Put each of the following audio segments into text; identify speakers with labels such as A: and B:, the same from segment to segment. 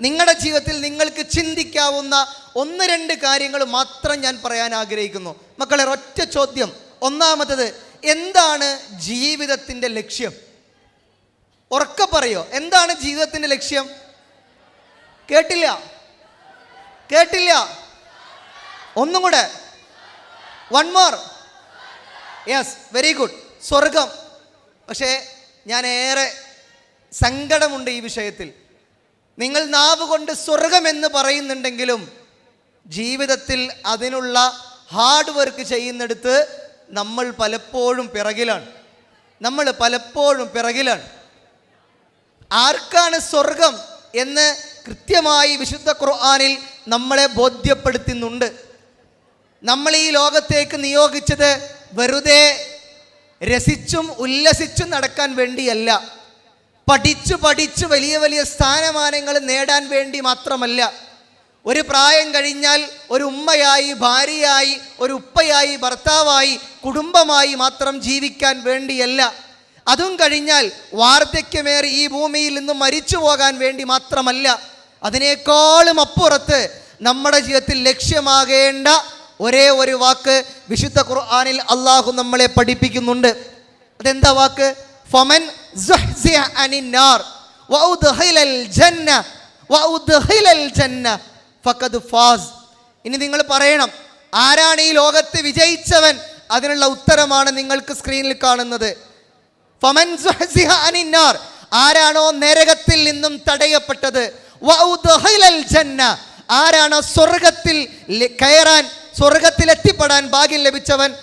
A: നിങ്ങളുടെ ജീവിതത്തിൽ നിങ്ങൾക്ക് ചിന്തിക്കാവുന്ന ഒന്ന് രണ്ട് കാര്യങ്ങൾ മാത്രം ഞാൻ പറയാൻ ആഗ്രഹിക്കുന്നു. മക്കളെ ഒറ്റ ചോദ്യം. ഒന്നാമത്തത് എന്താണ് ജീവിതത്തിന്റെ ലക്ഷ്യം? ഉറക്കെ പറയോ എന്താണ് ജീവിതത്തിന്റെ ലക്ഷ്യം? കേട്ടില്ല? കേട്ടില്ല? ഒന്നും കൂടെ. One more yes very good സ്വർഗം. പക്ഷേ ഞാൻ ഏറെ സങ്കടമുണ്ട് ഈ വിഷയത്തിൽ. നിങ്ങൾ നാവ് കൊണ്ട് സ്വർഗമെന്ന് പറയുന്നുണ്ടെങ്കിലും ജീവിതത്തിൽ അതിനുള്ള ഹാർഡ് വർക്ക് ചെയ്യുന്നിടത്ത് നമ്മൾ പലപ്പോഴും പിറകിലാണ്. നമ്മൾ പലപ്പോഴും പിറകിലാണ്. ആർക്കാണ് സ്വർഗം എന്ന് കൃത്യമായി വിശുദ്ധ ഖുർആാനിൽ നമ്മളെ ബോധ്യപ്പെടുത്തുന്നുണ്ട്. നമ്മൾ ഈ ലോകത്തേക്ക് നിയോഗിച്ചത് വെറുതെ രസിച്ചും ഉല്ലസിച്ചും നടക്കാൻ വേണ്ടിയല്ല. പഠിച്ചു പഠിച്ച് വലിയ വലിയ സ്ഥാനമാനങ്ങൾ നേടാൻ വേണ്ടി മാത്രമല്ല ഒരു പ്രായം കഴിഞ്ഞാൽ ഒരു ഉമ്മയായി ഭാര്യയായി ഒരു ഉപ്പയായി ഭർത്താവായി കുടുംബമായി മാത്രം ജീവിക്കാൻ വേണ്ടിയല്ല. അതും കഴിഞ്ഞാൽ വാർദ്ധക്യമേറി ഈ ഭൂമിയിൽ നിന്ന് മരിച്ചു പോകാൻ വേണ്ടി മാത്രമല്ല അതിനേക്കാളും അപ്പുറത്ത് നമ്മുടെ ജീവിതത്തിൽ ലക്ഷ്യമാകേണ്ട ഒരേ ഒരു വാക്ക് വിശുദ്ധ ഖുർആാനിൽ അള്ളാഹു നമ്മളെ പഠിപ്പിക്കുന്നുണ്ട്. അതെന്താ വാക്ക്? ഫമൻ ഇനി നിങ്ങൾ പറയണം ആരാണ് ഈ ലോകത്ത് വിജയിച്ചവൻ? അതിനുള്ള ഉത്തരമാണ് നിങ്ങൾക്ക് സ്ക്രീനിൽ കാണുന്നത്. ആരാണോ നരകത്തിൽ നിന്നും തടയപ്പെട്ടത്? ആരാണോ സ്വർഗത്തിൽ കയറാൻ സ്വർഗത്തിൽ എത്തിപ്പെടാൻ ഭാഗ്യം ലഭിച്ചവൻ?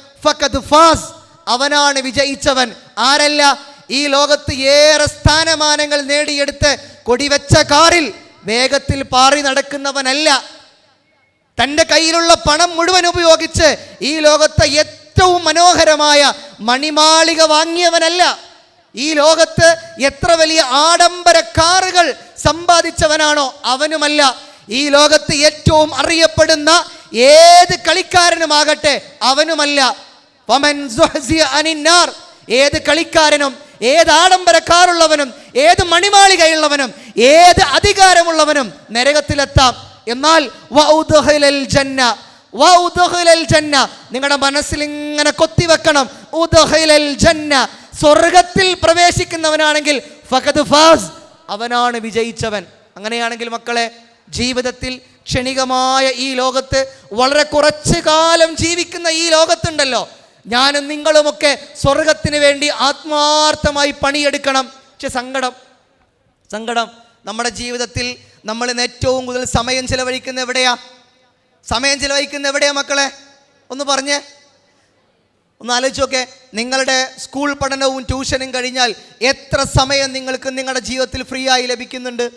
A: ഫാസ്. അവനാണ് വിജയിച്ചവൻ. ആരല്ല? ഈ ലോകത്ത് ഏറെ സ്ഥാനമാനങ്ങൾ നേടിയെടുത്ത് കൊടിവെച്ച കാറിൽ വേഗത്തിൽ പാറി നടക്കുന്നവനല്ല. തന്റെ കയ്യിലുള്ള പണം മുഴുവൻ ഉപയോഗിച്ച് ഈ ലോകത്തെ ഏറ്റവും മനോഹരമായ മണിമാളിക വാങ്ങിയവനല്ല. ഈ ലോകത്ത് എത്ര വലിയ ആഡംബര കാറുകൾ സമ്പാദിച്ചവനാണോ അവനുമല്ല. ഈ ലോകത്ത് ഏറ്റവും അറിയപ്പെടുന്ന ഏത് കളിക്കാരനുമാകട്ടെ അവനുമല്ല. ഏത് കളിക്കാരനും ഏത് ആഡംബരക്കാരുള്ളവനും ഏത് മണിമാളികയുള്ളവനും ഏത് അധികാരമുള്ളവനും നരകത്തിലെത്താം. എന്നാൽ ജന്ന ജന്ന നിങ്ങളുടെ മനസ്സിൽ ഇങ്ങനെ കൊത്തിവെക്കണം ജന്ന സ്വർഗത്തിൽ പ്രവേശിക്കുന്നവനാണെങ്കിൽ ഫാസ് അവനാണ് വിജയിച്ചവൻ. അങ്ങനെയാണെങ്കിൽ മക്കളെ ജീവിതത്തിൽ ക്ഷണികമായ ഈ ലോകത്ത് വളരെ കുറച്ച് കാലം ജീവിക്കുന്ന ഈ ലോകത്തുണ്ടല്ലോ. ഞാനും നിങ്ങളുമൊക്കെ സ്വർഗത്തിന് വേണ്ടി ആത്മാർത്ഥമായി പണിയെടുക്കണം. പക്ഷെ സങ്കടം. സങ്കടം. നമ്മുടെ ജീവിതത്തിൽ നമ്മൾ ഏറ്റവും കൂടുതൽ സമയം ചിലവഴിക്കുന്ന എവിടെയാ? സമയം ചിലവഴിക്കുന്ന എവിടെയാ മക്കളെ? ഒന്ന് പറഞ്ഞേ. ഒന്ന് ആലോചിച്ച് നോക്കെ. നിങ്ങളുടെ സ്കൂൾ പഠനവും ട്യൂഷനും കഴിഞ്ഞാൽ എത്ര സമയം നിങ്ങൾക്ക് നിങ്ങളുടെ ജീവിതത്തിൽ ഫ്രീ ആയി ലഭിക്കുന്നുണ്ട്?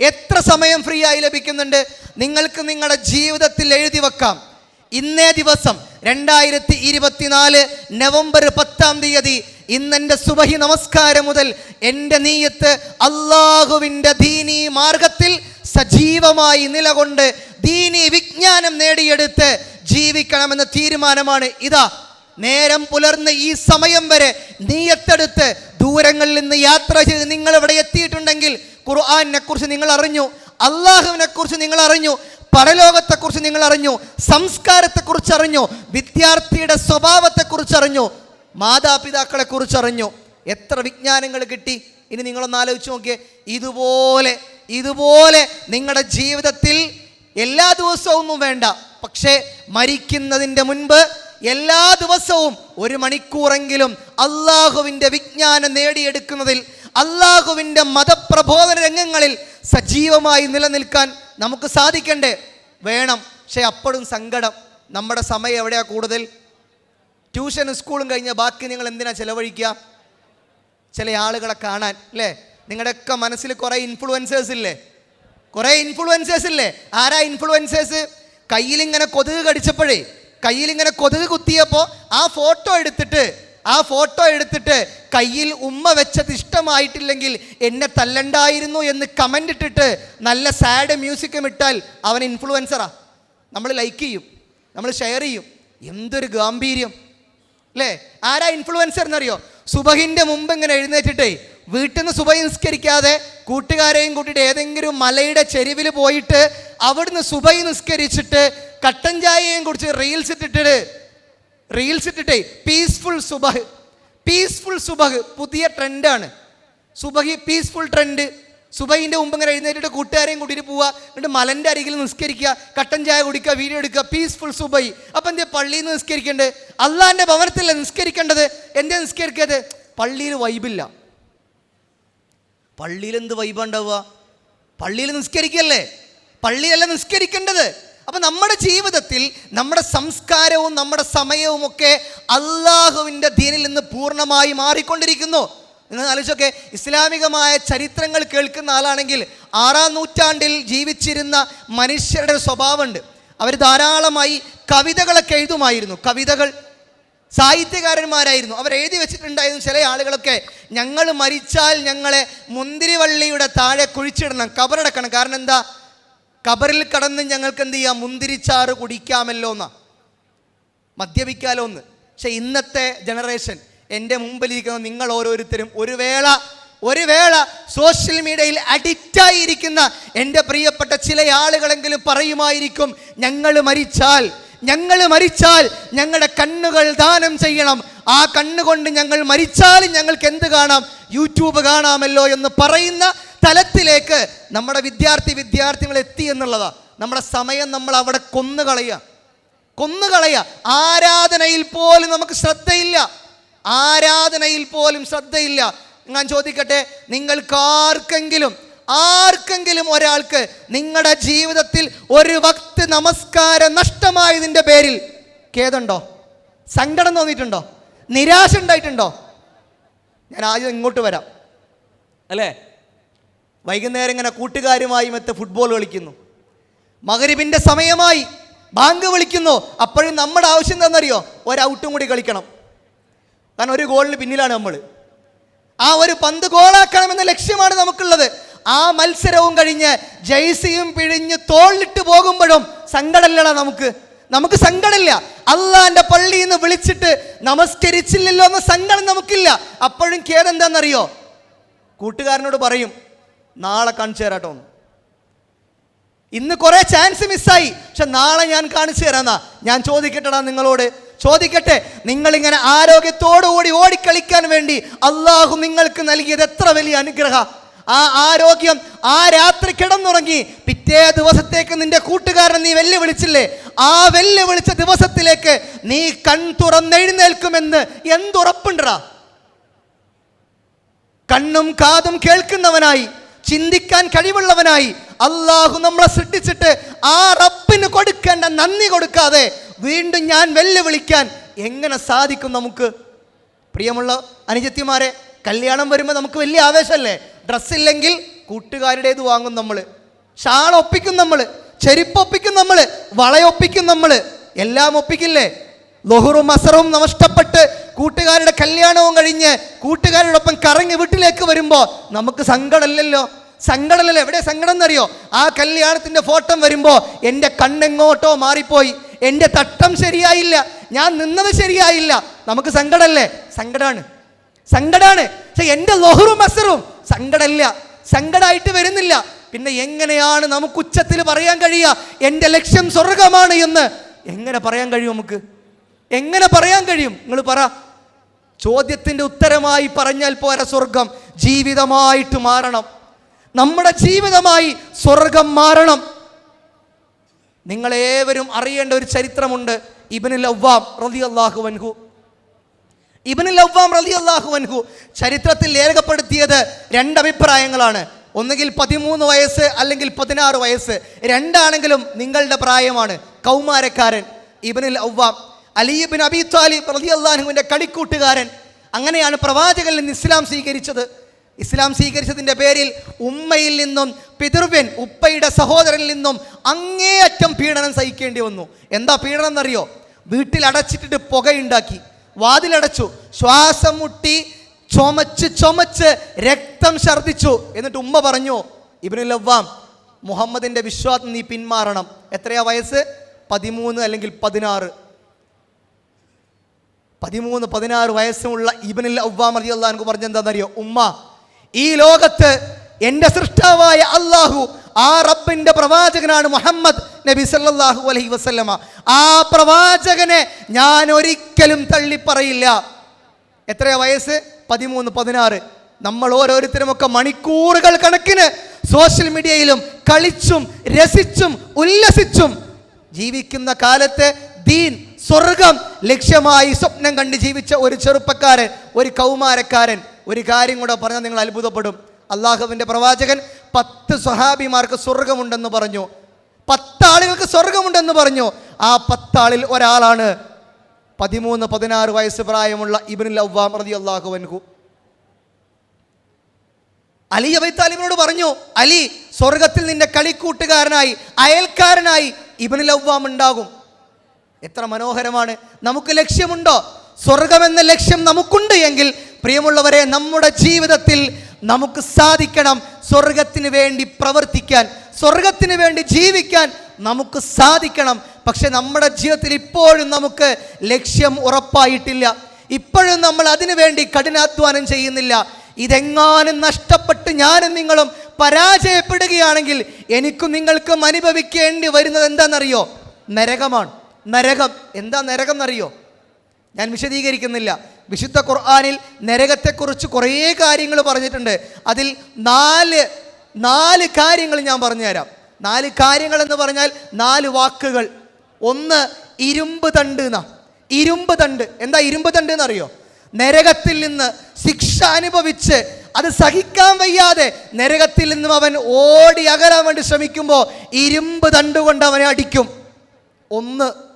A: എത്ര സമയം ഫ്രീ ആയി ലഭിക്കുന്നുണ്ട്? നിങ്ങൾക്ക് നിങ്ങളുടെ ജീവിതത്തിൽ എഴുതി വെക്കാം. ഇന്നേ ദിവസം രണ്ടായിരത്തി ഇരുപത്തിനാല് നവംബർ പത്താം തീയതി ഇന്നെന്റെ സുബഹി നമസ്കാരം മുതൽ എന്റെ നീയത്ത് അള്ളാഹുവിന്റെ ദീനി മാർഗത്തിൽ സജീവമായി നിലകൊണ്ട് ദീനി വിജ്ഞാനം നേടിയെടുത്ത് ജീവിക്കണമെന്ന തീരുമാനമാണ് ഇതാ. നേരം പുലർന്ന് ഈ സമയം വരെ നീയത്തെടുത്ത് ദൂരങ്ങളിൽ നിന്ന് യാത്ര ചെയ്ത് നിങ്ങൾ ഇവിടെ എത്തിയിട്ടുണ്ടെങ്കിൽ ഖുർആാനിനെ കുറിച്ച് നിങ്ങൾ അറിഞ്ഞു അള്ളാഹുവിനെ കുറിച്ച് നിങ്ങൾ അറിഞ്ഞു പരലോകത്തെക്കുറിച്ച് നിങ്ങൾ അറിഞ്ഞു സംസ്കാരത്തെക്കുറിച്ച് അറിഞ്ഞു വിദ്യാർത്ഥിയുടെ സ്വഭാവത്തെക്കുറിച്ച് അറിഞ്ഞു മാതാപിതാക്കളെ കുറിച്ച് അറിഞ്ഞു എത്ര വിജ്ഞാനങ്ങൾ കിട്ടി? ഇനി നിങ്ങളൊന്ന് ആലോചിച്ച് നോക്കിയേ. ഇതുപോലെ ഇതുപോലെ നിങ്ങളുടെ ജീവിതത്തിൽ എല്ലാ ദിവസവും വേണ്ട. പക്ഷേ മരിക്കുന്നതിന്റെ മുൻപ് എല്ലാ ദിവസവും ഒരു മണിക്കൂറെങ്കിലും അള്ളാഹുവിന്റെ വിജ്ഞാനം നേടിയെടുക്കുന്നതിൽ അള്ളാഹുവിന്റെ മതപ്രബോധന രംഗങ്ങളിൽ സജീവമായി നിലനിൽക്കാൻ നമുക്ക് സാധിക്കണ്ടേ? വേണം. പക്ഷെ അപ്പോഴും സങ്കടം. നമ്മുടെ സമയം എവിടെയാ കൂടുതൽ? ട്യൂഷനും സ്കൂളും കഴിഞ്ഞ ബാക്കി നിങ്ങൾ എന്തിനാ ചിലവഴിക്കുക? ചില ആളുകളെ കാണാൻ അല്ലേ? നിങ്ങളുടെയൊക്കെ മനസ്സിൽ കുറേ ഇൻഫ്ലുവൻസേഴ്സ് ഇല്ലേ? കുറേ ഇൻഫ്ലുവൻസേഴ്സ് ഇല്ലേ? ആരാ ഇൻഫ്ലുവൻസേഴ്സ് കയ്യിലിങ്ങനെ കൊതുക് കടിച്ചപ്പോഴേ കയ്യിലിങ്ങനെ കൊതുക് കുത്തിയപ്പോൾ ആ ഫോട്ടോ എടുത്തിട്ട് ആ ഫോട്ടോ എടുത്തിട്ട് കയ്യിൽ ഉമ്മ വെച്ചത് ഇഷ്ടമായിട്ടില്ലെങ്കിൽ എന്നെ തല്ലണ്ടായിരുന്നു എന്ന് കമന്റ് ഇട്ടിട്ട് നല്ല സാഡ് മ്യൂസിക്കും ഇട്ടാൽ അവൻ ഇൻഫ്ലുവൻസറാ നമ്മൾ ലൈക്ക് ചെയ്യും. നമ്മൾ ഷെയർ ചെയ്യും. എന്തൊരു ഗാംഭീര്യം. അല്ലേ? ആരാ ഇൻഫ്ലുവൻസർ എന്നറിയോ? സുബഹിന്റെ മുമ്പ് ഇങ്ങനെ എഴുന്നേറ്റിട്ടേ വീട്ടിൽ നിന്ന് സുബഹി നിസ്കരിക്കാതെ കൂട്ടുകാരെയും കൂട്ടിയിട്ട് ഏതെങ്കിലും മലയുടെ ചെരുവിൽ പോയിട്ട് അവിടുന്ന് സുബൈ നിസ്കരിച്ചിട്ട് കട്ടൻ ചായയും കുടിച്ച് റീൽസ് ഇട്ടിട്ട് റീൽസ് ഇട്ടിട്ടേ പീസ്ഫുൾ സുബഹ് പീസ്ഫുൾ സുബഹ് പുതിയ ട്രെൻഡാണ് സുബഹി പീസ്ഫുൾ ട്രെൻഡ് സുബൈന്റെ മുമ്പ് ഇങ്ങനെ എഴുന്നേറ്റിട്ട് കൂട്ടുകാരെയും കൂട്ടിയിട്ട് പോവുക എന്നിട്ട് മലന്റെ അരികിൽ നിസ്കരിക്കുക കട്ടൻ ചായ കുടിക്കുക വീഡിയോ എടുക്കുക പീസ്ഫുൾ സുബൈ അപ്പം എന്തേ പള്ളിയിൽ നിന്ന് നിസ്കരിക്കേണ്ടത്? അള്ളാന്റെ ഭവനത്തിലല്ല നിസ്കരിക്കേണ്ടത്? എന്തേ നിസ്കരിക്കരുത് പള്ളിയിൽ വൈബില്ല പള്ളിയിൽ എന്ത് വൈബ് ഉണ്ടാവുക? പള്ളിയിൽ നിസ്കരിക്കല്ലേ? പള്ളിയല്ല നിസ്കരിക്കേണ്ടത്. അപ്പൊ നമ്മുടെ ജീവിതത്തിൽ നമ്മുടെ സംസ്കാരവും നമ്മുടെ സമയവും ഒക്കെ അള്ളാഹുവിന്റെ ദീനിൽ നിന്ന് പൂർണമായി മാറിക്കൊണ്ടിരിക്കുന്നു. നിങ്ങൾ ആലോചിച്ചൊക്കെ ഇസ്ലാമികമായ ചരിത്രങ്ങൾ കേൾക്കുന്ന ആളാണെങ്കിൽ ആറാം നൂറ്റാണ്ടിൽ ജീവിച്ചിരുന്ന മനുഷ്യരുടെ സ്വഭാവമുണ്ട്. അവർ ധാരാളമായി കവിതകളൊക്കെ എഴുതുമായിരുന്നു. കവിതകൾ സാഹിത്യകാരന്മാരായിരുന്നു. അവർ എഴുതി വെച്ചിട്ടുണ്ടായിരുന്നു ചില ആളുകളൊക്കെ ഞങ്ങൾ മരിച്ചാൽ ഞങ്ങളെ മുന്തിരിവള്ളിയുടെ താഴെ കുഴിച്ചിടണം കബറടക്കണം. കാരണം എന്താ? കബറിൽ കടന്ന് ഞങ്ങൾക്ക് എന്ത് ചെയ്യാം? മുന്തിരിച്ചാറ് കുടിക്കാമല്ലോ എന്നാ. മദ്യപിക്കാലോ എന്ന്. പക്ഷെ ഇന്നത്തെ ജനറേഷൻ എന്റെ മുമ്പിലിരിക്കുന്ന നിങ്ങൾ ഓരോരുത്തരും ഒരു വേള ഒരു വേള സോഷ്യൽ മീഡിയയിൽ അഡിക്റ്റായിരിക്കുന്ന എന്റെ പ്രിയപ്പെട്ട ചില ആളുകളെങ്കിലും പറയുമായിരിക്കും ഞങ്ങൾ മരിച്ചാൽ ഞങ്ങൾ മരിച്ചാൽ ഞങ്ങളുടെ കണ്ണുകൾ ദാനം ചെയ്യണം ആ കണ്ണുകൊണ്ട് ഞങ്ങൾ മരിച്ചാലും ഞങ്ങൾക്ക് എന്ത് കാണാം? യൂട്യൂബ് കാണാമല്ലോ എന്ന് പറയുന്ന തലത്തിലേക്ക് നമ്മുടെ വിദ്യാർത്ഥി വിദ്യാർത്ഥികൾ എത്തി എന്നുള്ളതാ. നമ്മുടെ സമയം നമ്മൾ അവിടെ കൊന്നുകളയുക കൊന്നുകളയ. ആരാധനയിൽ പോലും നമുക്ക് ശ്രദ്ധയില്ല. ആരാധനയിൽ പോലും ശ്രദ്ധയില്ല. ഞാൻ ചോദിക്കട്ടെ നിങ്ങൾക്ക് ആർക്കെങ്കിലും ആർക്കെങ്കിലും ഒരാൾക്ക് നിങ്ങളുടെ ജീവിതത്തിൽ ഒരു വക്ത് നമസ്കാരം നഷ്ടമായതിന്റെ പേരിൽ ഖേദുണ്ടോ സങ്കടം തോന്നിയിട്ടുണ്ടോ? നിരാശ ഉണ്ടായിട്ടുണ്ടോ? ഞാൻ ആദ്യം ഇങ്ങോട്ട് വരാം. അല്ലേ? വൈകുന്നേരം ഇങ്ങനെ കൂട്ടുകാരുമായി മറ്റ് ഫുട്ബോൾ കളിക്കുന്നു. മകരിബിന്റെ സമയമായി ബാങ്ക് വിളിക്കുന്നു. അപ്പോഴും നമ്മുടെ ആവശ്യം എന്താണെന്നറിയോ? ഒരു ഔട്ടും കൂടി കളിക്കണം. കാരണം ഒരു ഗോളിന് പിന്നിലാണ് നമ്മൾ ആ ഒരു പന്ത് ഗോളാക്കണമെന്ന ലക്ഷ്യമാണ് നമുക്കുള്ളത്. ആ മത്സരവും കഴിഞ്ഞ് ജയ്സിയും പിഴിഞ്ഞ് തോളിലിട്ട് പോകുമ്പോഴും സങ്കടമില്ലടാ നമുക്ക്. നമുക്ക് സങ്കടമില്ല. അള്ളാന്റെ പള്ളിയിൽ നിന്ന് വിളിച്ചിട്ട് നമസ്കരിച്ചില്ലല്ലോ എന്ന സങ്കടം നമുക്കില്ല. അപ്പോഴും കേടെന്താണെന്നറിയോ കൂട്ടുകാരനോട് പറയും നാളെ കാണിച്ചു തരാട്ടോ. ഇന്ന് കുറെ ചാൻസ് മിസ്സായി പക്ഷെ നാളെ ഞാൻ കാണിച്ചു തരാന്നാ. ഞാൻ ചോദിക്കട്ടെടാ നിങ്ങളോട്. ചോദിക്കട്ടെ നിങ്ങളിങ്ങനെ ആരോഗ്യത്തോടുകൂടി ഓടിക്കളിക്കാൻ വേണ്ടി അള്ളാഹു നിങ്ങൾക്ക് നൽകിയത് എത്ര വലിയ അനുഗ്രഹ? ആ ആരോഗ്യം ആ രാത്രി കിടന്നുറങ്ങി. പിറ്റേ ദിവസത്തേക്ക് നിന്റെ കൂട്ടുകാരൻ നീ വെല്ലുവിളിച്ചില്ലേ? ആ വെല്ലുവിളിച്ച ദിവസത്തിലേക്ക് നീ കൺ തുറന്നെഴുന്നേൽക്കുമെന്ന് എന്തുറപ്പുണ്ടടാ? കണ്ണും കാതും കേൾക്കുന്നവനായി ചിന്തിക്കാൻ കഴിവുള്ളവനായി അള്ളാഹു നമ്മളെ സൃഷ്ടിച്ചിട്ട് ആ റബ്ബിന് കൊടുക്കേണ്ട നന്ദി കൊടുക്കാതെ വീണ്ടും ഞാൻ വെല്ലുവിളിക്കാൻ എങ്ങനെ സാധിക്കും നമുക്ക്? പ്രിയമുള്ള അനുജത്തിമാരെ കല്യാണം വരുമ്പോൾ നമുക്ക് വലിയ ആവേശമല്ലേ? ഡ്രസ്സില്ലെങ്കിൽ കൂട്ടുകാരുടേത് വാങ്ങും നമ്മൾ ഷാൾ ഒപ്പിക്കും നമ്മൾ ചെരുപ്പൊപ്പിക്കും നമ്മൾ വളയൊപ്പിക്കും നമ്മൾ എല്ലാം ഒപ്പിക്കില്ലേ? ലൊഹറും അസറും നഷ്ടപ്പെട്ട് കൂട്ടുകാരുടെ കല്യാണവും കഴിഞ്ഞ് കൂട്ടുകാരോടൊപ്പം കറങ്ങി വീട്ടിലേക്ക് വരുമ്പോൾ നമുക്ക് സങ്കടമല്ലല്ലോ സങ്കടമല്ലല്ലോ എവിടെ സങ്കടം എന്നറിയോ ആ കല്യാണത്തിന്റെ ഫോട്ടോ വരുമ്പോൾ എന്റെ കണ്ണെങ്ങോട്ടോ മാറിപ്പോയി. എന്റെ തട്ടം ശരിയായില്ല. ഞാൻ നിന്നത് ശരിയായില്ല. നമുക്ക് സങ്കടമല്ലേ സങ്കടമാണ് സങ്കടമാണ് പക്ഷെ എന്റെ ലൊഹറും അസറും സങ്കടമില്ല. സങ്കടമായിട്ട് വരുന്നില്ല. പിന്നെ എങ്ങനെയാണ് നമുക്ക് ഉച്ചത്തിൽ പറയാൻ കഴിയുക? എന്റെ ലക്ഷ്യം സ്വർഗമാണ് എന്ന്. എങ്ങനെ പറയാൻ കഴിയും നമുക്ക്? എങ്ങനെ പറയാൻ കഴിയും? നിങ്ങൾ പറ. ചോദ്യത്തിന്റെ ഉത്തരമായി പറഞ്ഞാൽ പോരാ സ്വർഗം ജീവിതമായിട്ട് മാറണം. നമ്മുടെ ജീവിതമായി സ്വർഗം മാറണം. നിങ്ങളേവരും അറിയേണ്ട ഒരു ചരിത്രമുണ്ട്. ഇബനുൽ അവ്വാം റതി അള്ളാഹു വൻഹു ഇബനുൽ അവ്വാം റലി അള്ളാഹു വൻഹു ചരിത്രത്തിൽ രേഖപ്പെടുത്തിയത് രണ്ടഭിപ്രായങ്ങളാണ് ഒന്നുകിൽ പതിമൂന്ന് വയസ്സ് അല്ലെങ്കിൽ പതിനാറ് വയസ്സ്. രണ്ടാണെങ്കിലും നിങ്ങളുടെ പ്രായമാണ്. കൗമാരക്കാരൻ ഇബനിൽ Awwam Ali bin Abi Talib റലി അള്ളാഹുവിന്റെ കളിക്കൂട്ടുകാരൻ അങ്ങനെയാണ് പ്രവാചകനിൽ നിന്ന് ഇസ്ലാം സ്വീകരിച്ചത്. ഇസ്ലാം സ്വീകരിച്ചതിന്റെ പേരിൽ ഉമ്മയിൽ നിന്നും പിതൃവ്യൻ ഉപ്പയുടെ സഹോദരനിൽ നിന്നും അങ്ങേയറ്റം പീഡനം സഹിക്കേണ്ടി വന്നു. എന്താ പീഡനം എന്നറിയോ? വീട്ടിൽ അടച്ചിട്ടിട്ട് പുകയുണ്ടാക്കി. വാതിലടച്ചു. ശ്വാസം മുട്ടി ചുമച്ച് ചുമച്ച് രക്തം ഛർദിച്ചു എന്നിട്ട് ഉമ്മ പറഞ്ഞു ഇബ്നു അവ്വാം മുഹമ്മദിന്റെ വിശ്വാസം നീ പിന്മാറണം. എത്രയാ വയസ്സ്? പതിമൂന്ന് അല്ലെങ്കിൽ പതിനാറ്. പതിമൂന്ന് പതിനാറ് വയസ്സുമുള്ള ഇബനിൽ അവ്വാം അലി അള്ളഹാൻക്ക് പറഞ്ഞെന്താണെന്നറിയോ ഉമ്മ ഈ ലോകത്ത് എന്റെ സൃഷ്ടാവായ അള്ളാഹു ആ റബ്ബിന്റെ പ്രവാചകനാണ് മുഹമ്മദ് നബി സല്ലാഹു അലൈഹി വസ്ലമ ആ പ്രവാചകനെ ഞാൻ ഒരിക്കലും തള്ളിപ്പറയില്ല. എത്രയാ വയസ്സ്? പതിമൂന്ന് പതിനാറ്. നമ്മൾ ഓരോരുത്തരുമൊക്കെ മണിക്കൂറുകൾ കണക്കിന് സോഷ്യൽ മീഡിയയിലും കളിച്ചും രസിച്ചും ഉല്ലസിച്ചും ജീവിക്കുന്ന കാലത്ത് ദീൻ സ്വർഗം ലക്ഷ്യമായി സ്വപ്നം കണ്ട് ജീവിച്ച ഒരു ചെറുപ്പക്കാരൻ ഒരു കൗമാരക്കാരൻ. ഒരു കാര്യം കൂടെ പറഞ്ഞാൽ നിങ്ങൾ അത്ഭുതപ്പെടും. അള്ളാഹുവിന്റെ പ്രവാചകൻ പത്ത് സ്വഹാബിമാർക്ക് സ്വർഗമുണ്ടെന്ന് പറഞ്ഞു. പത്താളുകൾക്ക് സ്വർഗമുണ്ടെന്ന് പറഞ്ഞു. ആ പത്താളിൽ ഒരാളാണ് പതിമൂന്ന് പതിനാറ് വയസ്സ് പ്രായമുള്ള ഇബിനുൽ അവ്വാം റതി അള്ളാഹു അൻഹു. അലി അബൈ താലിബിനോട് പറഞ്ഞു അലി സ്വർഗത്തിൽ നിന്റെ കളിക്കൂട്ടുകാരനായി അയൽക്കാരനായി ഇബിനുൽ അവ്വാം ഉണ്ടാകും. എത്ര മനോഹരമാണ്. നമുക്ക് ലക്ഷ്യമുണ്ടോ? സ്വർഗമെന്ന ലക്ഷ്യം നമുക്കുണ്ട് എങ്കിൽ പ്രിയമുള്ളവരെ നമ്മുടെ ജീവിതത്തിൽ നമുക്ക് സാധിക്കണം സ്വർഗത്തിന് വേണ്ടി പ്രവർത്തിക്കാൻ സ്വർഗത്തിന് വേണ്ടി ജീവിക്കാൻ നമുക്ക് സാധിക്കണം. പക്ഷെ നമ്മുടെ ജീവിതത്തിൽ ഇപ്പോഴും നമുക്ക് ലക്ഷ്യം ഉറപ്പായിട്ടില്ല. ഇപ്പോഴും നമ്മൾ അതിനു വേണ്ടി കഠിനാധ്വാനം ചെയ്യുന്നില്ല. ഇതെങ്ങാനും നഷ്ടപ്പെട്ട് ഞാനും നിങ്ങളും പരാജയപ്പെടുകയാണെങ്കിൽ എനിക്കും നിങ്ങൾക്കും അനുഭവിക്കേണ്ടി വരുന്നത് എന്താണെന്നറിയോ? നരകമാണ്. നരകം. എന്താ നരകം എന്നറിയോ ഞാൻ വിശദീകരിക്കുന്നില്ല. വിശുദ്ധ ഖുർആാനിൽ നരകത്തെക്കുറിച്ച് കുറേ കാര്യങ്ങൾ പറഞ്ഞിട്ടുണ്ട്. അതിൽ നാല് നാല് കാര്യങ്ങൾ ഞാൻ പറഞ്ഞുതരാം. നാല് കാര്യങ്ങൾ എന്ന് പറഞ്ഞാൽ നാല് വാക്കുകൾ. ഒന്ന് ഇരുമ്പ് തണ്ട് എന്നാ ഇരുമ്പ് തണ്ട്. എന്താ ഇരുമ്പ് തണ്ട് എന്നറിയോ? നരകത്തിൽ നിന്ന് ശിക്ഷ അനുഭവിച്ച് അത് സഹിക്കാൻ വയ്യാതെ നരകത്തിൽ നിന്നും അവൻ ഓടി അകലാൻ വേണ്ടി ശ്രമിക്കുമ്പോൾ ഇരുമ്പ് തണ്ട് കൊണ്ട് അവനെ അടിക്കും. ഒന്ന്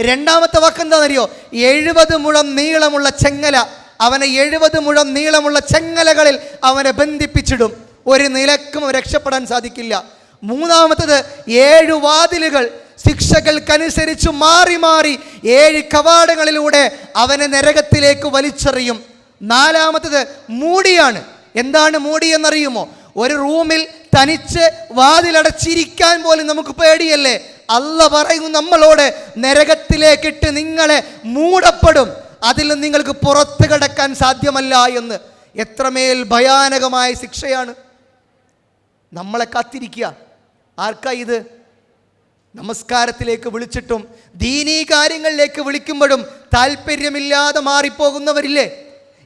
A: രണ്ടാമത്തെ വാക്ക് എന്താണെന്നറിയോ എഴുപത് മുഴം നീളമുള്ള ചെങ്ങല. അവനെ എഴുപത് മുഴം നീളമുള്ള ചെങ്ങലകളിൽ അവനെ ബന്ധിപ്പിച്ചിടും. ഒരു നിലക്കും രക്ഷപ്പെടാൻ സാധിക്കില്ല. മൂന്നാമത്തത് ഏഴ് വാതിലുകൾ ശിക്ഷകൾക്കനുസരിച്ച് മാറി മാറി ഏഴ് കവാടങ്ങളിലൂടെ അവനെ നരകത്തിലേക്ക് വലിച്ചെറിയും. നാലാമത്തത് മൂടിയാണ്. എന്താണ് മൂടി എന്നറിയുമോ? ഒരു റൂമിൽ തനിച്ച് വാതിലടച്ചിരിക്കാൻ പോലും നമുക്ക് പേടിയല്ലേ? അല്ല പറയും നമ്മളോട് നരകത്തിലേക്കിട്ട് നിങ്ങളെ മൂടപ്പെടും. അതിൽ നിങ്ങൾക്ക് പുറത്ത് കിടക്കാൻ സാധ്യമല്ല എന്ന്. എത്രമേൽ ഭയാനകമായ ശിക്ഷയാണ്. നമ്മളെ കാത്തിരിക്കുക. ആർക്കാ ഇത്? നമസ്കാരത്തിലേക്ക് വിളിച്ചിട്ടും ദീനീ കാര്യങ്ങളിലേക്ക് വിളിക്കുമ്പോഴും താല്പര്യമില്ലാതെ മാറിപ്പോകുന്നവരില്ലേ?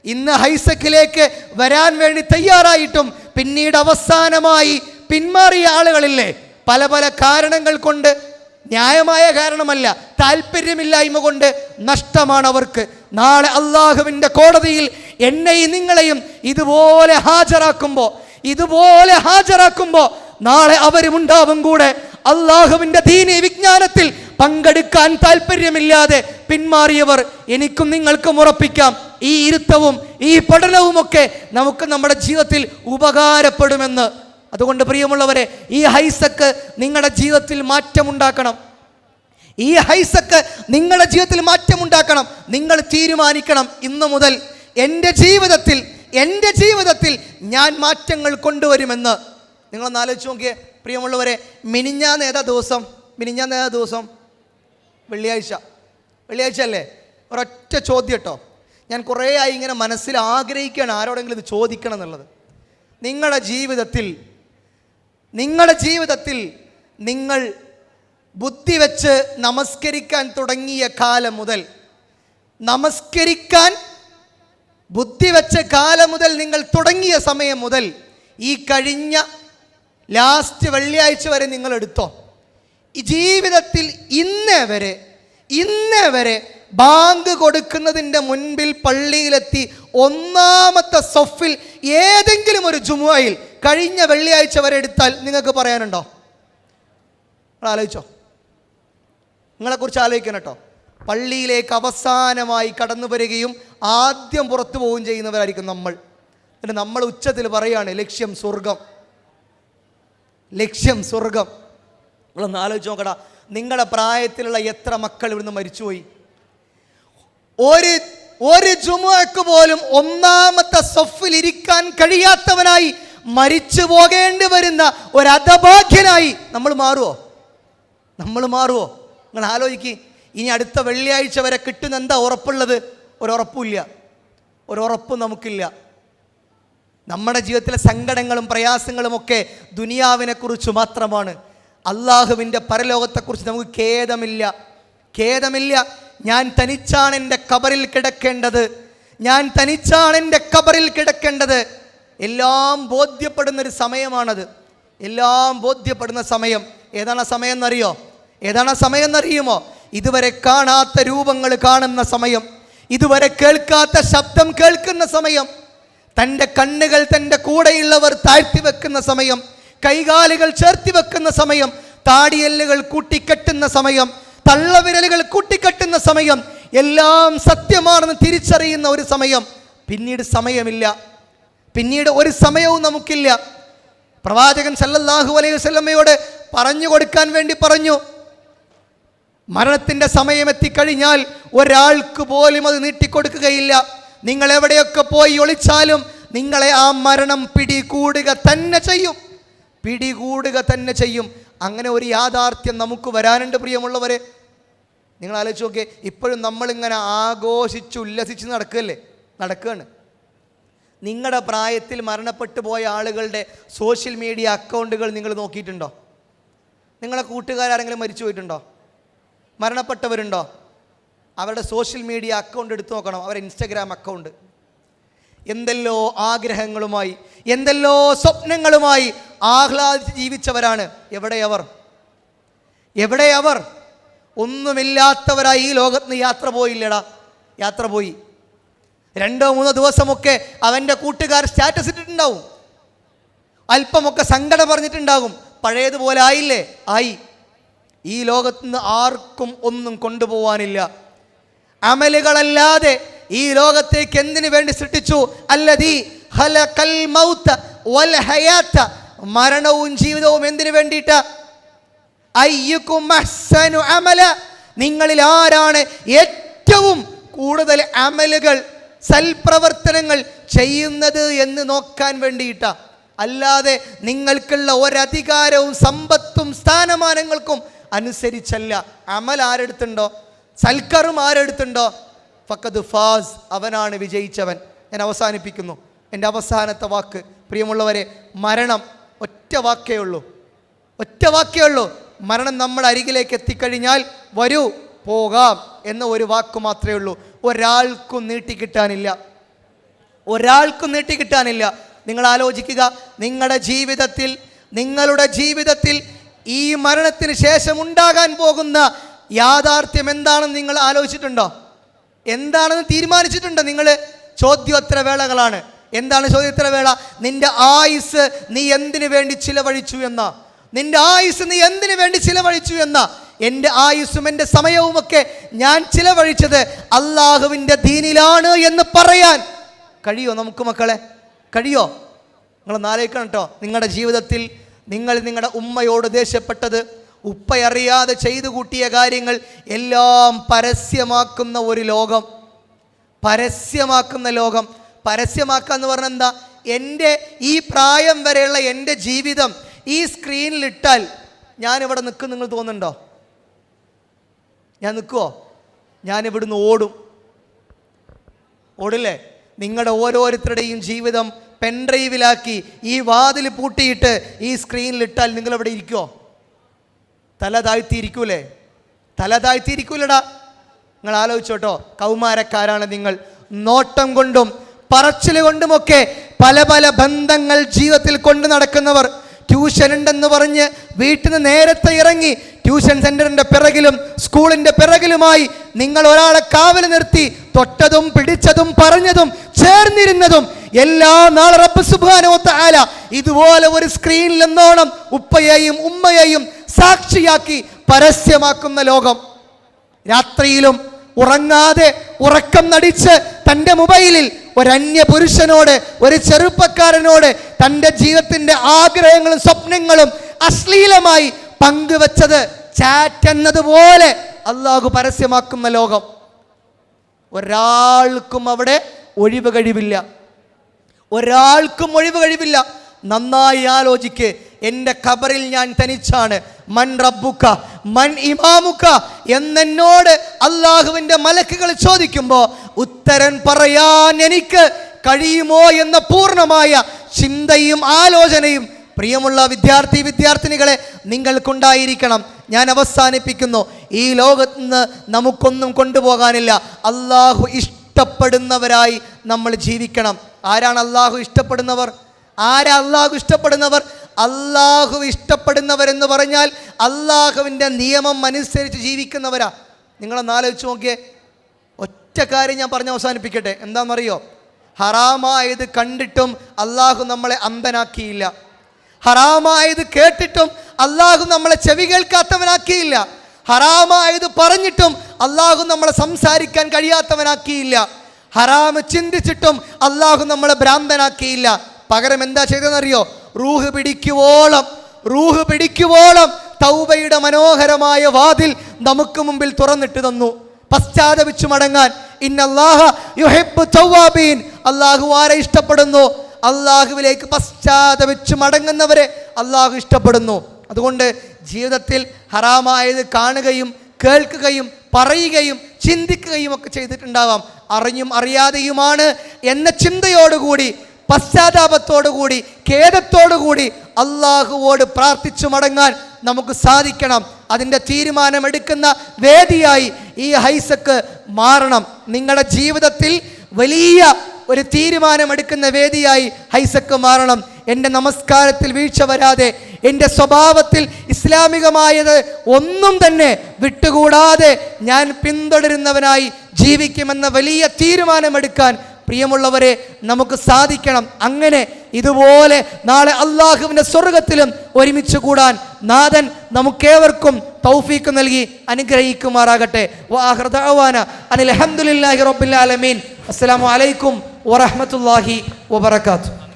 A: ഇന്ന് ഹൈസക്കിലേക്ക് വരാൻ വേണ്ടി തയ്യാറായിട്ടും പിന്നീട് അവസാനമായി പിന്മാറിയ ആളുകളില്ലേ? പല പല കാരണങ്ങൾ കൊണ്ട് ന്യായമായ കാരണമല്ല താല്പര്യമില്ലായ്മ കൊണ്ട് നഷ്ടമാണ് അവർക്ക്. നാളെ അള്ളാഹുവിന്റെ കോടതിയിൽ എന്നെയും നിങ്ങളെയും ഇതുപോലെ ഹാജരാക്കുമ്പോൾ ഇതുപോലെ ഹാജരാക്കുമ്പോൾ നാളെ അവരുമുണ്ടാവും കൂടെ. അള്ളാഹുവിന്റെ ദീനി വിജ്ഞാനത്തിൽ പങ്കെടുക്കാൻ താല്പര്യമില്ലാതെ പിന്മാറിയവർ എനിക്കും നിങ്ങൾക്കും ഉറപ്പിക്കാം. ഈ ഇരുത്തവും ഈ പഠനവുമൊക്കെ നമുക്ക് നമ്മുടെ ജീവിതത്തിൽ ഉപകാരപ്പെടുമെന്ന് അതുകൊണ്ട് പ്രിയമുള്ളവരെ ഈ ഹൈസക്ക് നിങ്ങളുടെ ജീവിതത്തിൽ മാറ്റമുണ്ടാക്കണം. ഈ ഹൈസക്ക് നിങ്ങളുടെ ജീവിതത്തിൽ മാറ്റമുണ്ടാക്കണം. നിങ്ങൾ തീരുമാനിക്കണം ഇന്നു മുതൽ എന്റെ ജീവിതത്തിൽ എന്റെ ജീവിതത്തിൽ ഞാൻ മാറ്റങ്ങൾ കൊണ്ടുവരുമെന്ന്. നിങ്ങളൊന്ന് ആലോചിച്ച് നോക്കിയേ പ്രിയമുള്ളവരെ മിനിഞ്ഞാന്ന് ഏതാ ദിവസം? മിനിഞ്ഞാന്ന് ഏതാ ദിവസം? വെള്ളിയാഴ്ച. വെള്ളിയാഴ്ച അല്ലേ? ഒരൊറ്റ ചോദ്യം കേട്ടോ. ഞാൻ കുറേ ആയി ഇങ്ങനെ മനസ്സിൽ ആഗ്രഹിക്കുകയാണ് ആരോടെങ്കിലും ഇത് ചോദിക്കണം എന്നുള്ളത്. നിങ്ങളുടെ ജീവിതത്തിൽ നിങ്ങളുടെ ജീവിതത്തിൽ നിങ്ങൾ ബുദ്ധി വെച്ച് നമസ്കരിക്കാൻ തുടങ്ങിയ കാലം മുതൽ നമസ്കരിക്കാൻ ബുദ്ധി വെച്ച കാലം മുതൽ നിങ്ങൾ തുടങ്ങിയ സമയം മുതൽ ഈ കഴിഞ്ഞ ലാസ്റ്റ് വെള്ളിയാഴ്ച വരെ നിങ്ങൾ എടുത്തോ. ഈ ജീവിതത്തിൽ ഇന്നേ വരെ ഇന്നേ വരെ ബാങ്ക് കൊടുക്കുന്നതിന്റെ മുൻപിൽ പള്ളിയിലെത്തി ഒന്നാമത്തെ സൊഫിൽ ഏതെങ്കിലും ഒരു ജുമുഅയിൽ കഴിഞ്ഞ വെള്ളിയാഴ്ച വരെ എടുത്താൽ നിങ്ങൾക്ക് പറയാനുണ്ടോ? ആലോചിച്ചോ. നിങ്ങളെക്കുറിച്ച് ആലോചിക്കണം കേട്ടോ. പള്ളിയിലേക്ക് അവസാനമായി കടന്നു വരികയും ആദ്യം പുറത്തു പോവുകയും ചെയ്യുന്നവരായിരിക്കും നമ്മൾ. എന്നിട്ട് നമ്മൾ ഉച്ചത്തിൽ പറയുകയാണ് ലക്ഷ്യം സ്വർഗം ലക്ഷ്യം സ്വർഗം നിങ്ങളൊന്ന് ആലോചിച്ച് നോക്കടാ. നിങ്ങളുടെ പ്രായത്തിലുള്ള എത്ര മക്കൾ ഇവിടുന്ന് മരിച്ചുപോയി? ഒരു ഒരു ജുമുഅക്ക് പോലും ഒന്നാമത്തെ സൊഫിൽ ഇരിക്കാൻ കഴിയാത്തവനായി മരിച്ചു പോകേണ്ടി വരുന്ന ഒരു അധഭാഗ്യനായി നമ്മൾ മാറുമോ നമ്മൾ മാറുമോ നിങ്ങൾ ആലോചിക്ക് ഇനി അടുത്ത വെള്ളിയാഴ്ച വരെ കിട്ടുന്ന എന്താ ഉറപ്പുള്ളത്? ഒരു ഉറപ്പുമില്ല ഒരു ഉറപ്പ് നമുക്കില്ല. നമ്മുടെ ജീവിതത്തിലെ സങ്കടങ്ങളും പ്രയാസങ്ങളും ഒക്കെ ദുനിയാവിനെ കുറിച്ച് മാത്രമാണ്. അള്ളാഹുവിന്റെ പരലോകത്തെക്കുറിച്ച് നമുക്ക് ഖേദമില്ല. ഖേദമില്ല. ഞാൻ തനിച്ചാണ് എന്റെ കബറിൽ കിടക്കേണ്ടത്. ഞാൻ തനിച്ചാണ് എന്റെ കബറിൽ കിടക്കേണ്ടത്. എല്ലാം ബോധ്യപ്പെടുന്ന ഒരു സമയമാണത്. എല്ലാം ബോധ്യപ്പെടുന്ന സമയം. ഏതാണ് സമയം എന്നറിയോ ഏതാണ് സമയം എന്നറിയുമോ ഇതുവരെ കാണാത്ത രൂപങ്ങൾ കാണുന്ന സമയം. ഇതുവരെ കേൾക്കാത്ത ശബ്ദം കേൾക്കുന്ന സമയം. തന്റെ കണ്ണുകൾ തന്റെ കൂടെയുള്ളവർ താഴ്ത്തി വെക്കുന്ന സമയം. കൈകാലുകൾ ചേർത്തി വെക്കുന്ന സമയം. താടിയല്ലുകൾ കൂട്ടിക്കെട്ടുന്ന സമയം. തള്ളവിരലുകൾ കൂട്ടിക്കെട്ടുന്ന സമയം. എല്ലാം സത്യമാണെന്ന് തിരിച്ചറിയുന്ന ഒരു സമയം. പിന്നീട് സമയമില്ല. പിന്നീട് ഒരു സമയവും നമുക്കില്ല. പ്രവാചകൻ സല്ലല്ലാഹു അലൈഹി വസല്ലമയോട് പറഞ്ഞു കൊടുക്കാൻ വേണ്ടി പറഞ്ഞു. മരണത്തിന്റെ സമയം എത്തിക്കഴിഞ്ഞാൽ ഒരാൾക്ക് പോലും അത് നീട്ടിക്കൊടുക്കുകയില്ല. നിങ്ങൾ എവിടെയൊക്കെ പോയി ഒളിച്ചാലും നിങ്ങളെ ആ മരണം പിടികൂടുക തന്നെ ചെയ്യും. പിടികൂടുക തന്നെ ചെയ്യും. അങ്ങനെ ഒരു യാഥാർത്ഥ്യം നമുക്ക് വരാനുണ്ട് പ്രിയമുള്ളവരെ. നിങ്ങൾ ആലോചിച്ച് നോക്കിയേ ഇപ്പോഴും നമ്മളിങ്ങനെ ആഘോഷിച്ച് ഉല്ലസിച്ച് നടക്കുകയല്ലേ? നടക്കുകയാണ്. നിങ്ങളുടെ പ്രായത്തിൽ മരണപ്പെട്ടു പോയ ആളുകളുടെ സോഷ്യൽ മീഡിയ അക്കൗണ്ടുകൾ നിങ്ങൾ നോക്കിയിട്ടുണ്ടോ? നിങ്ങളെ കൂട്ടുകാരാരെങ്കിലും മരിച്ചു പോയിട്ടുണ്ടോ? മരണപ്പെട്ടവരുണ്ടോ? അവരുടെ സോഷ്യൽ മീഡിയ അക്കൗണ്ട് എടുത്തു നോക്കണം അവരുടെ ഇൻസ്റ്റഗ്രാം അക്കൗണ്ട് എന്തെല്ലോ ആഗ്രഹങ്ങളുമായി എന്തെല്ലോ സ്വപ്നങ്ങളുമായി ആഹ്ലാദിച്ച് ജീവിച്ചവരാണ്. എവിടെയവർ എവിടെയവർ ഒന്നുമില്ലാത്തവരായി ഈ ലോകത്ത് യാത്ര പോയില്ലടാ. യാത്ര പോയി. രണ്ടോ മൂന്നോ ദിവസമൊക്കെ അവന്റെ കൂട്ടുകാർ സ്റ്റാറ്റസ് ഇട്ടിട്ടുണ്ടാവും. അല്പമൊക്കെ സങ്കടം പറഞ്ഞിട്ടുണ്ടാകും. പഴയതുപോലെ ആയില്ലേ? ആയി. ഈ ലോകത്ത് നിന്ന് ആർക്കും ഒന്നും കൊണ്ടുപോവാനില്ല. അമലുകളല്ലാതെ ഈ ലോകത്തേക്ക് എന്തിനു വേണ്ടി സൃഷ്ടിച്ചു? അല്ലതീ മൗത്ത് വൽ മരണവും ജീവിതവും എന്തിനു വേണ്ടിയിട്ട്? അമല. നിങ്ങളിൽ ആരാണ് ഏറ്റവും കൂടുതൽ അമലുകൾ സൽപ്രവർത്തനങ്ങൾ ചെയ്യുന്നത് എന്ന് നോക്കാൻ വേണ്ടിയിട്ടാണ് അല്ലാതെ നിങ്ങൾക്കുള്ള ഒരധികാരവും സമ്പത്തും സ്ഥാനമാനങ്ങൾക്കും അനുസരിച്ചല്ല. അമൽ ആരെടുത്തുണ്ടോ? സൽക്കറും ആരെടുത്തുണ്ടോ? ഫക്കത് ഫാസ് അവനാണ് വിജയിച്ചവൻ. ഞാൻ അവസാനിപ്പിക്കുന്നു. എന്റെ അവസാനത്തെ വാക്ക്. പ്രിയമുള്ളവരെ മരണം ഒറ്റ വാക്കേ ഉള്ളൂ. ഒറ്റ വാക്കേ ഉള്ളൂ. മരണം നമ്മുടെ അരികിലേക്ക് എത്തിക്കഴിഞ്ഞാൽ വരൂ പോകാം എന്ന ഒരു വാക്ക് മാത്രമേ ഉള്ളൂ. ഒരാൾക്കും നീട്ടിക്കിട്ടാനില്ല ഒരാൾക്കും നീട്ടിക്കിട്ടാനില്ല നിങ്ങൾ ആലോചിക്കുക നിങ്ങളുടെ ജീവിതത്തിൽ നിങ്ങളുടെ ജീവിതത്തിൽ ഈ മരണത്തിന് ശേഷം ഉണ്ടാകാൻ പോകുന്ന യാഥാർത്ഥ്യം എന്താണെന്ന് നിങ്ങൾ ആലോചിച്ചിട്ടുണ്ടോ? എന്താണെന്ന് തീരുമാനിച്ചിട്ടുണ്ടോ നിങ്ങൾ? ചോദ്യോത്തര വേളകളാണ്. എന്താണ് ചോദ്യോത്തര വേള? നിന്റെ ആയുസ് നീ എന്തിനു വേണ്ടി ചിലവഴിച്ചു എന്ന? നിന്റെ ആയുസ് നീ എന്തിനു വേണ്ടി ചിലവഴിച്ചു എന്ന? എന്റെ ആയുസ്സും എന്റെ സമയവുമൊക്കെ ഞാൻ ചിലവഴിച്ചത് അള്ളാഹുവിന്റെ ദീനിലാണ് എന്ന് പറയാൻ. കഴിയോ നമുക്ക് മക്കളെ? കഴിയോ? നിങ്ങൾ നാലേക്കണം കേട്ടോ. നിങ്ങളുടെ ജീവിതത്തിൽ നിങ്ങൾ നിങ്ങളുടെ ഉമ്മയോട് ദേഷ്യപ്പെട്ടത് ഉപ്പയറിയാതെ ചെയ്തു കൂട്ടിയ കാര്യങ്ങൾ എല്ലാം പരസ്യമാക്കുന്ന ഒരു ലോകം. പരസ്യമാക്കുന്ന ലോകം. പരസ്യമാക്കുക എന്ന് പറഞ്ഞാൽ എന്താ? എന്റെ ഈ പ്രായം വരെയുള്ള എന്റെ ജീവിതം ഈ സ്ക്രീനിലിട്ടാൽ ഞാനിവിടെ നിൽക്കും നിങ്ങൾ തോന്നുന്നുണ്ടോ? ഞാൻ നിൽക്കുമോ ഞാൻ ഇവിടുന്ന് ഓടും. ഓടില്ലേ? നിങ്ങളുടെ ഓരോരുത്തരുടെയും ജീവിതം പെൻഡ്രൈവിലാക്കി ഈ വാതിൽ പൂട്ടിയിട്ട് ഈ സ്ക്രീനിലിട്ടാൽ നിങ്ങളവിടെ ഇരിക്കുമോ തല താഴ്ത്തിയിരിക്കൂലേ? തല താഴ്ത്തിയിരിക്കൂലടാ. നിങ്ങൾ ആലോചിച്ചോട്ടോ കൗമാരക്കാരാണ് നിങ്ങൾ. നോട്ടം കൊണ്ടും പറച്ചിൽ കൊണ്ടുമൊക്കെ പല പല ബന്ധങ്ങൾ ജീവിതത്തിൽ കൊണ്ടു നടക്കുന്നവർ. ട്യൂഷൻ ഉണ്ടെന്ന് പറഞ്ഞ് വീട്ടിൽ നിന്ന് നേരത്തെ ഇറങ്ങി ട്യൂഷൻ സെന്ററിന്റെ പിറകിലും സ്കൂളിന്റെ പിറകിലുമായി നിങ്ങൾ ഒരാളെ കാവൽ നിർത്തി തൊട്ടതും പിടിച്ചതും പറഞ്ഞതും ചേർന്നിരുന്നതും എല്ലാ നാളെ റബ്ബ് സുബ്ഹാനഹു വ തആല ഇതുപോലെ ഒരു സ്ക്രീനിൽ എന്നോണം ഉപ്പയെയും ഉമ്മയെയും സാക്ഷിയാക്കി പരസ്യമാക്കുന്ന ലോകം. രാത്രിയിലും ഉറങ്ങാതെ ഉറക്കം നടിച്ച് തന്റെ മൊബൈലിൽ ഒരന്യ പുരുഷനോട് ഒരു ചെറുപ്പക്കാരനോട് തന്റെ ജീവിതത്തിന്റെ ആഗ്രഹങ്ങളും സ്വപ്നങ്ങളും അശ്ലീലമായി പങ്കുവച്ചത് ചാറ്റ് എന്നതുപോലെ അള്ളാഹു പരസ്യമാക്കുന്ന ലോകം. ഒരാൾക്കും അവിടെ ഒഴിവ് കഴിവില്ല. ഒരാൾക്കും ഒഴിവ് കഴിവില്ല. നന്നായി ആലോചിക്ക്. എന്റെ ഖബറിൽ ഞാൻ തനിച്ചാണ്. മൻ റബ്ബുക്ക മൻ ഇമാമുക്ക എന്നെന്നോട് അള്ളാഹുവിന്റെ മലക്കുകൾ ചോദിക്കുമ്പോൾ ഉത്തരം പറയാൻ എനിക്ക് കഴിയുമോ എന്ന പൂർണമായ ചിന്തയും ആലോചനയും പ്രിയമുള്ള വിദ്യാർത്ഥി വിദ്യാർത്ഥിനികളെ നിങ്ങൾക്കുണ്ടായിരിക്കണം. ഞാൻ അവസാനിപ്പിക്കുന്നു. ഈ ലോകത്ത് നിന്ന് നമുക്കൊന്നും കൊണ്ടുപോകാനില്ല. അള്ളാഹു ഇഷ്ടപ്പെടുന്നവരായി നമ്മൾ ജീവിക്കണം. ആരാണ് അള്ളാഹു ഇഷ്ടപ്പെടുന്നവർ? ആരാ അള്ളാഹു ഇഷ്ടപ്പെടുന്നവർ? അള്ളാഹു ഇഷ്ടപ്പെടുന്നവരെന്ന് പറഞ്ഞാൽ അള്ളാഹുവിന്റെ നിയമം അനുസരിച്ച് ജീവിക്കുന്നവരാ. നിങ്ങളൊന്ന് ആലോചിച്ച് നോക്കിയേ. ഒറ്റ കാര്യം ഞാൻ പറഞ്ഞ് അവസാനിപ്പിക്കട്ടെ. എന്താണെന്നറിയോ? ഹറാമായത് കണ്ടിട്ടും അള്ളാഹു നമ്മളെ അന്ധനാക്കിയില്ല. ഹറാമായത് കേട്ടിട്ടും അള്ളാഹു നമ്മളെ ചെവി കേൾക്കാത്തവനാക്കിയില്ല. ഹറാമായത് പറഞ്ഞിട്ടും അള്ളാഹു നമ്മളെ സംസാരിക്കാൻ കഴിയാത്തവനാക്കിയില്ല. ഹറാമ് ചിന്തിച്ചിട്ടും അള്ളാഹു നമ്മളെ ഭ്രാന്തനാക്കിയില്ല. പകരം എന്താ ചെയ്തതെന്നറിയോ? റൂഹ് പിടിക്കുവോളം റൂഹ് പിടിക്കുവോളം തൗബയുടെ മനോഹരമായ വാതിൽ നമുക്ക് മുമ്പിൽ തുറന്നിട്ട് തന്നു. പശ്ചാത്തപിച്ചു മടങ്ങാൻ. അള്ളാഹു ആരെ ഇഷ്ടപ്പെടുന്നു? അള്ളാഹുവിലേക്ക് പശ്ചാത്തപിച്ചു മടങ്ങുന്നവരെ അള്ളാഹു ഇഷ്ടപ്പെടുന്നു. അതുകൊണ്ട് ജീവിതത്തിൽ ഹറാമായത് കാണുകയും കേൾക്കുകയും പറയുകയും ചിന്തിക്കുകയും ഒക്കെ ചെയ്തിട്ടുണ്ടാവാം. അറിഞ്ഞും അറിയാതെയുമാണ് എന്ന ചിന്തയോടുകൂടി പശ്ചാത്താപത്തോടുകൂടി ഖേദത്തോടുകൂടി അള്ളാഹുവോട് പ്രാർത്ഥിച്ചു മടങ്ങാൻ നമുക്ക് സാധിക്കണം. അതിന്റെ തീരുമാനമെടുക്കുന്ന വേദിയായി ഈ ഹൈസക്ക് മാറണം. നിങ്ങളുടെ ജീവിതത്തിൽ വലിയ ഒരു തീരുമാനമെടുക്കുന്ന വേദിയായി ഹൈസക്ക് മാറണം. എന്റെ നമസ്കാരത്തിൽ വീഴ്ച വരാതെ എന്റെ സ്വഭാവത്തിൽ ഇസ്ലാമികമായത് ഒന്നും തന്നെ വിട്ടുകൂടാതെ ഞാൻ പിന്തുടരുന്നവനായി ജീവിക്കുമെന്ന വലിയ തീരുമാനമെടുക്കാൻ പ്രിയമുള്ളവരെ നമുക്ക് സാധിക്കണം. അങ്ങനെ ഇതുപോലെ നാളെ അള്ളാഹുവിന്റെ സ്വർഗത്തിലും ഒരുമിച്ച് കൂടാൻ നാഥൻ നമുക്കേവർക്കും തൗഫീക്ക് നൽകി അനുഗ്രഹിക്കുമാറാകട്ടെ. അനിൽ അഹമ്മദില്ലാഹി റബ്ബിൽ അസ്സാം വലൈക്കും വറഹ്മത്തുള്ളാഹി വബറകാതുഹു.